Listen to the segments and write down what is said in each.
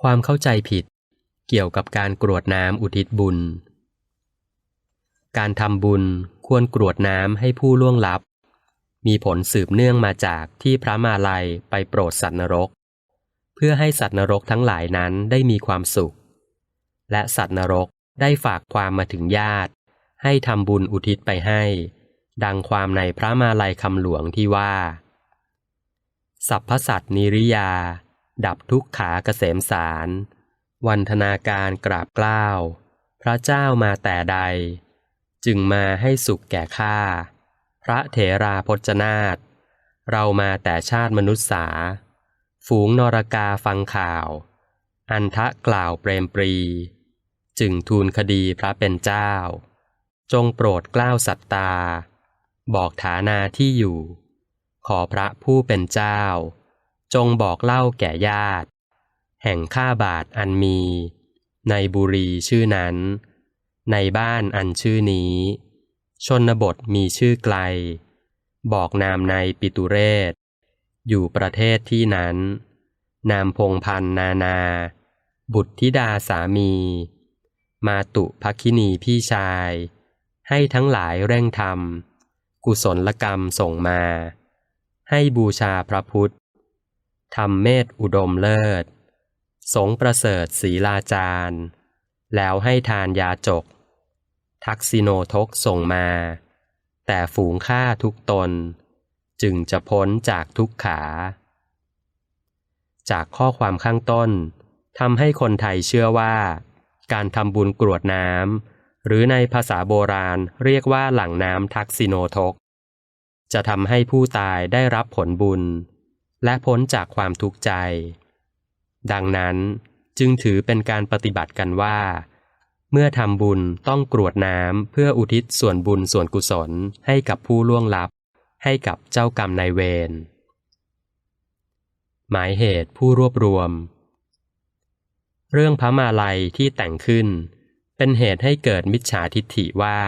ความเข้าใจผิด เกี่ยวกับการกรวดน้ำอุทิศบุญ การทำบุญควรกรวดน้ำให้ผู้ล่วงลับ มีผลสืบเนื่องมาจากที่พระมาลัยไปโปรดสัตว์นรก เพื่อให้สัตว์นรกทั้งหลายนั้นได้มีความสุข และสัตว์นรกได้ฝากความมาถึงญาติ ให้ทำบุญอุทิศไปให้ ดังความในพระมาลัยคำหลวงที่ว่า สัพพสัตนิริยา ดับทุกขากเกษมสาร วันธนาการกราบกล้าว พระเจ้ามาแต่ใด จึงมาให้สุขแก่ข้า พระเถราพจนาตเรามาแต่ชาติมนุษย์สา ฝูงนรกาฟังข่าว อันทะกล่าวเปรมปรี จึงทูลคดีพระเป็นเจ้า จงโปรดกล้าวสัตตา บอกฐานาที่อยู่ ขอพระผู้เป็นเจ้า จงบอกเล่าแก่ญาติ แห่งข้าบาทอันมี ในบุรีชื่อนั้น ในบ้านอันชื่อนี้ ชนบทมีชื่อไกล บอกนามในปิตุเรศ อยู่ประเทศที่นั้น นามพงพันนานา บุตรธิดาสามี มาตุภักคินีพี่ชาย ให้ทั้งหลายเร่งทำกุศลกรรมส่งมา ให้บูชาพระพุทธ ทำเมตอุดมเลิศ สงประเสริฐศีลาจารย์ แล้วให้ทานยาจก ทักษิโนทกส่งมา แต่ฝูงฆ่าทุกตน จึงจะพ้นจากทุกขา จากข้อความข้างต้นทำให้คนไทยเชื่อว่า การทำบุญกรวดน้ำหรือในภาษาโบราณเรียกว่าหลังน้ำทักษิโนทก จะทำให้ผู้ตายได้รับผลบุญ และพ้นจากความทุกข์ใจ ดังนั้นจึงถือเป็นการปฏิบัติกันว่า เมื่อทำบุญต้องกรวดน้ำเพื่ออุทิศส่วนบุญส่วนกุศลให้กับผู้ล่วงลับ ให้กับเจ้ากรรมนายเวรหมายเหตุผู้รวบรวม เรื่องพระมาลัยที่แต่งขึ้น เป็นเหตุให้เกิดมิจฉาทิฏฐิว่า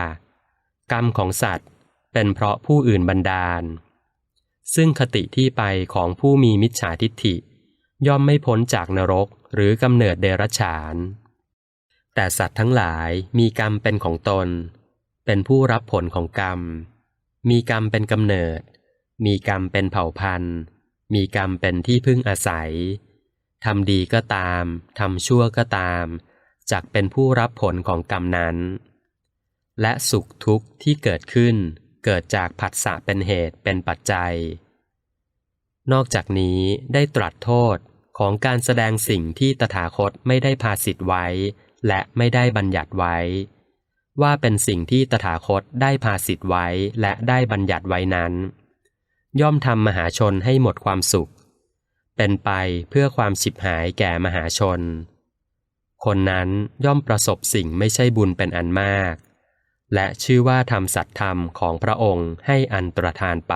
กรรมของสัตว์เป็นเพราะผู้อื่นบันดาล ซึ่งคติที่ไปของผู้มีมิจฉาทิฏฐิ ย่อมไม่พ้นจากนรกหรือกำเนิดเดรัจฉาน แต่สัตว์ทั้งหลายมีกรรมเป็นของตน เป็นผู้รับผลของกรรม มีกรรมเป็นกำเนิด มีกรรมเป็นเผ่าพันธุ์ มีกรรมเป็นที่พึ่งอาศัยทำดีก็ตามทำชั่วก็ตามจักเป็นผู้รับผลของกรรมนั้น และสุขทุกข์ที่เกิดขึ้น เกิดจากผัสสะเป็นเหตุเป็นปัจจัย นอกจากนี้ได้ตรัสโทษของการแสดงสิ่งที่ตถาคตไม่ได้พาสิทธิ์ไว้ และไม่ได้บัญญัติไว้ ว่าเป็นสิ่งที่ตถาคตได้พาสิทธิ์ไว้และได้บัญญัติไว้นั้น ย่อมทำมหาชนให้หมดความสุข เป็นไปเพื่อความฉิบหายแก่มหาชน คนนั้นย่อมประสบสิ่งไม่ใช่บุญเป็นอันมาก และชื่อว่าทำสัตธรรมของพระองค์ให้อันตรธานไป